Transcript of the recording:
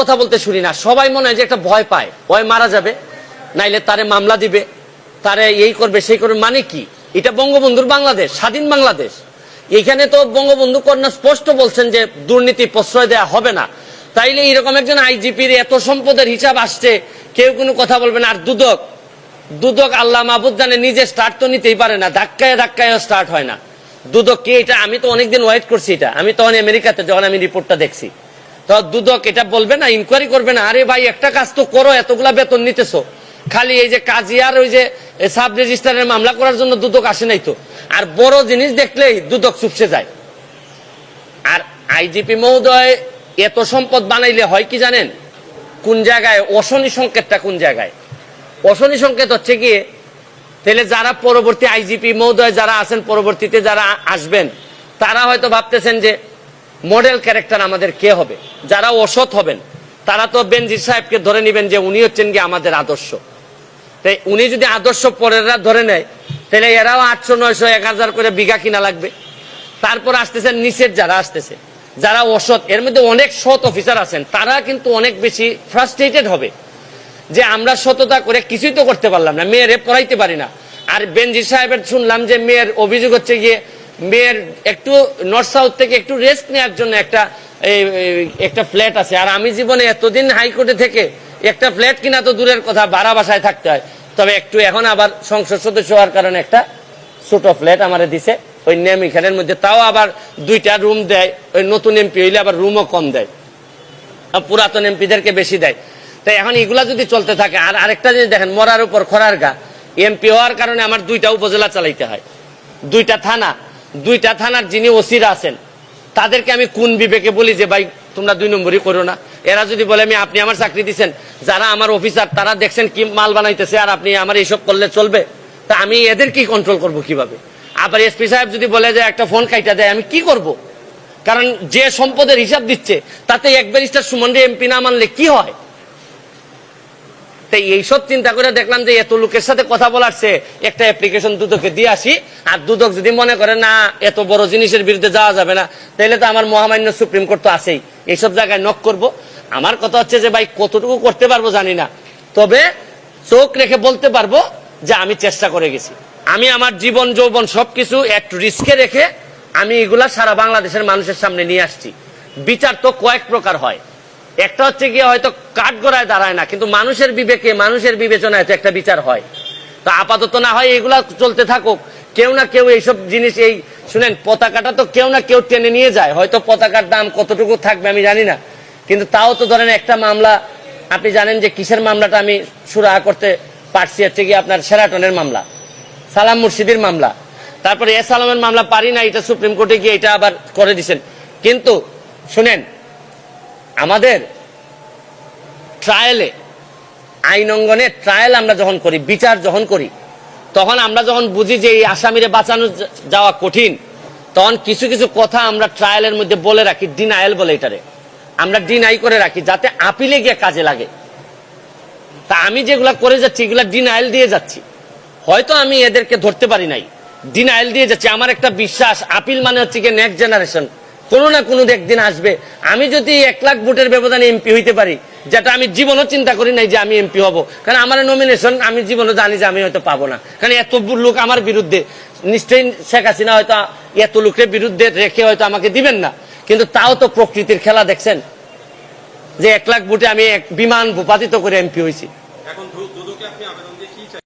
কথা বলতে শুনি না। সবাই মনে হয় যে একটা ভয় পায়। ভয় মারা যাবে, নাইলে তারে মামলা দিবে, তারে এই করবে, সেই করবে মানে কি? এটা বঙ্গবন্ধুর বাংলাদেশ, স্বাধীন বাংলাদেশ। এখানে তো বঙ্গবন্ধু কন্যা স্পষ্ট বলছেন যে দুর্নীতি প্রশ্রয় দেওয়া হবে না। তাইলে এরকম একজন আইজিপির এত সম্পদের হিসাব আসছে, কেউ কোনো কথা বলবে না। আর দুদক দুদক আল্লাহ মাহবুদ জানে নিজে স্টার্ট তো নিতেই পারে না, ধাক্কায় ধাক্কায় স্টার্ট হয় না। দুদক কি এটা? আমি তো অনেকদিন ওয়েট করছি এটা। আমি তখন আমেরিকাতে, যখন আমি রিপোর্টটা দেখছি। দুদক, এটা বলবে না ইনকোয়ারি করবে না, আরে ভাই, একটা কাজ তো করো, এতগুলা বেতন নিতেছো। খালি এই যে কাজিয়ার ওই যে সাব রেজিস্টারের মামলা করার জন্য দুদক আসে নাই তো। আর বড় জিনিস দেখলেই দুদক চুপসে যায়। আর আইজিপি মহোদয় এত সম্পদ বানাইলে হয় কি জানেন? কোন জায়গায়? অশনি সংকেতটা কোন জায়গায়? অশনি সংকেত হচ্ছে গিয়ে তাহলে যারা পরবর্তী আইজিপি মহোদয় যারা আছেন, পরবর্তীতে যারা আসবেন, তারা হয়তো ভাবতেছেন যে মডেল ক্যারেক্টার আমাদের কে হবে? যারা অসৎ হবেন, তারা তো বেনজির সাহেবকে ধরে নেবেন যে উনি হচ্ছেন গিয়ে আমাদের আদর্শ। তাই উনি যদি আদর্শ পরেরা ধরে নেয়, তাহলে এরাও আটশো, নয়শো, এক হাজার করে বিঘা কিনা লাগবে। তারপর আসতেছেন নিচের যারা আসতেছে, যারা অসৎ। এর মধ্যে অনেক সৎ অফিসার আছেন, তারা কিন্তু অনেক বেশি ফ্রাস্ট্রেটেড হবে। যে আমরা সততা করে কিছুই তো করতে পারলাম না, মেয়েরে পড়াইতে পারি না। আর বেনজির সাহেবের শুনলাম যে মেয়ের অভিযোগ হচ্ছে গিয়ে মেয়ের একটু নর্থ সাউথ থেকে একটু রেস্ট নেওয়ার জন্য একটা একটা ফ্ল্যাট আছে। আর আমি জীবনে এতদিন হাইকোর্টে থেকে একটা ফ্ল্যাট কিনা তো দূরের কথা, ভাড়া বাসায় থাকতে হয়। তবে একটু এখন আবার সংসদ সদস্য হওয়ার কারণে একটা ছোট ফ্ল্যাট আমারে দিছে। ওই নেম এখানের মধ্যে তাও আবার দুইটা রুম দেয়। ওই নতুন এমপি হইলে আবার রুমও কম দেয়। পুরাতন এমপিদেরকে বেশি দেয়। তাই এখন এগুলা যদি চলতে থাকে, আর আরেকটা জিনিস দেখেন, মরার উপর খরার গা। এমপি হওয়ার কারণে আমার দুইটা উপজেলা চালাইতে হয়। দুইটা থানা দুইটা থানার যিনি ওসিরা আছেন, তাদেরকে আমি কোন বিবেকে বলি যে, ভাই, তোমরা দুই নম্বরই করো না? এরা যদি বলে, আমি, আপনি আমার চাকরি দিচ্ছেন যারা আমার অফিসার, তারা দেখছেন কি মাল বানাইতেছে আর আপনি আমার এইসব করলে চলবে, তা আমি এদের কি কন্ট্রোল করব কীভাবে? আবার এসপি সাহেব যদি বলে যে, একটা ফোন কাইটা দেয়, আমি কি করব? কারণ যে সম্পদের হিসাব দিচ্ছে, তাতে এক ব্যারিস্টার সুমন এমপি না মানলে কি হয়? তাই এইসব চিন্তা করে দেখলাম যে এত লোকের সাথে কথা বলার চেয়ে একটা অ্যাপ্লিকেশন দুদকে দিয়ে আসি, আর দুদক যদি মনে করে, না, এত বড় জিনিসের বিরুদ্ধে যাওয়া যাবে না। তাহলে তো আমার মহামান্য সুপ্রিম কোর্ট তো আছেই। এইসব জায়গায় নক করব। আমার কথা হচ্ছে যে, ভাই, কতটুকু করতে পারব জানি না। তবে চোখ রেখে বলতে পারব যে, আমি চেষ্টা করে গেছি। আমি আমার জীবন, যৌবন সবকিছু একটু রিস্কে রেখে আমি এগুলা সারা বাংলাদেশের মানুষের সামনে নিয়ে আসছি। বিচার তো কয়েক প্রকার হয়। একটা হচ্ছে গিয়ে হয়তো কাঠগড়ায় দাঁড়ায় না, কিন্তু মানুষের বিবেকে, মানুষের বিবেচনায় তো একটা বিচার হয়। তো আপাতত না হয় এগুলা চলতে থাকুক, কেউ না কেউ এইসব জিনিস, এই শুনেন, পতাকাটা তো কেউ না কেউ টেনে নিয়ে যায়। হয়তো পতাকার দাম কতটুকু থাকবে আমি জানি না, কিন্তু তাও তো ধরেন একটা মামলা, আপনি জানেন যে কিসের মামলাটা আমি সুরাহা করতে পারছি, হচ্ছে গিয়ে আপনার সেরাটনের মামলা, সালাম মুর্শিদির মামলা। তারপরে এস আলমের মামলা পারি না, এটা সুপ্রিম কোর্টে গিয়ে এটা আবার করে দিছেন। কিন্তু শুনেন আমাদের ট্রায়ালে আইন অঙ্গনে ট্রায়াল আমরা যখন করি, বিচার যখন করি, তখন আমরা যখন বুঝি যে এই আসামিরে বাঁচানো যাওয়া কঠিন, তখন কিছু কিছু কথা আমরা ট্রায়ালের মধ্যে বলে রাখি ডিনায়াল বলে এটারে। আমরা ডিনাই করে রাখি, যাতে আপিলে গিয়ে কাজে লাগে। তা আমি যেগুলা করে যাচ্ছি, এগুলা ডিনায়াল দিয়ে যাচ্ছি। হয়তো আমি এদেরকে ধরতে পারি নাই। ডিনায়াল দিয়ে যাচ্ছি। আমার একটা বিশ্বাস, আপিল মানে হচ্ছে কি নেক্সট জেনারেশন কোনো না কোনো একদিন আসবে। আমি যদি এক লাখ ভোটের ব্যবধানে এমপি হইতে পারি, যেটা আমি জীবনও চিন্তা করি নাই যে আমি এমপি হব। কারণ আমার নমিনেশন আমি জীবনও জানি যে আমি হয়তো পাবো না। কারণ এত লোক আমার বিরুদ্ধে, নিশ্চয়ই শেখ হাসিনা হয়তো এত লোকের বিরুদ্ধে রেখে হয়তো আমাকে দিবেন না। কিন্তু তাও তো প্রকৃতির খেলা দেখছেন, যে এক লাখ ভোটে আমি এক বিমান ভূপাতিত করে এমপি হয়েছি। এখন